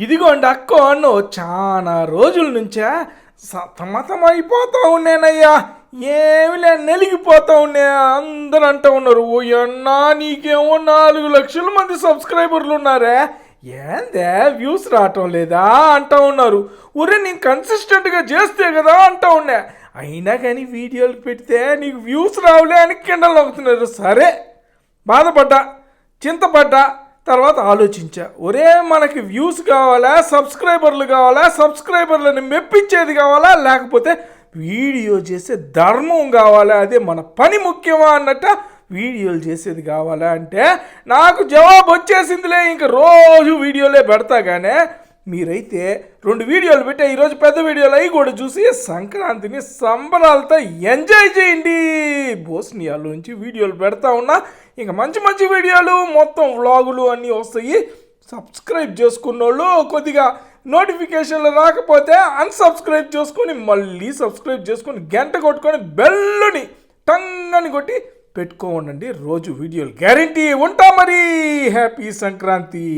ఇదిగోండి అక్క అన్ను చాలా రోజుల నుంచే సతమతం ఉన్నానయ్యా. ఏమిలే నెలిగిపోతా ఉన్నా. అందరూ అంటూ ఉన్నారు ఓ అన్నా నీకేమో నాలుగు లక్షల మంది సబ్స్క్రైబర్లు ఉన్నారే. ఏందే వ్యూస్ రావటం లేదా? అంటూ ఉన్నారు. ఒరే నేను కన్సిస్టెంట్గా చేస్తే కదా అంటూ ఉన్నా. అయినా కానీ వీడియోలు పెడితే నీకు వ్యూస్ రావులే అని కిండలు నవ్వుతున్నారు. సరే బాధపడ్డా చింతపడ్డా. తర్వాత ఆలోచించా. ఒరే మనకి వ్యూస్ కావాలా సబ్స్క్రైబర్లు కావాలా సబ్స్క్రైబర్లను మెప్పించేది కావాలా లేకపోతే వీడియో చేసే ధర్మం కావాలా అదే మన పని ముఖ్యమా అన్నట్ట వీడియోలు చేసేది కావాలా అంటే నాకు జవాబు వచ్చేసిందిలే ఇంక రోజు వీడియోలే పెడతా కానీ మీరైతే రెండు వీడియోలు పెట్టే ఈరోజు పెద్ద వీడియోలు అవి కూడా చూసి సంక్రాంతిని సంబరాలతో ఎంజాయ్ చేయండి. బోస్నియాలోంచి వీడియోలు పెడతా ఉన్నా. ఇంకా మంచి మంచి వీడియోలు మొత్తం వ్లాగులు అన్నీ వస్తాయి. సబ్స్క్రైబ్ చేసుకున్న వాళ్ళు కొద్దిగా నోటిఫికేషన్లు రాకపోతే అన్సబ్స్క్రైబ్ చేసుకొని మళ్ళీ సబ్స్క్రైబ్ చేసుకొని గంట కొట్టుకొని బెల్లుని టంగని కొట్టి పెట్టుకోండి రోజు వీడియోలు గ్యారంటీ ఉంటా మరి. హ్యాపీ సంక్రాంతి.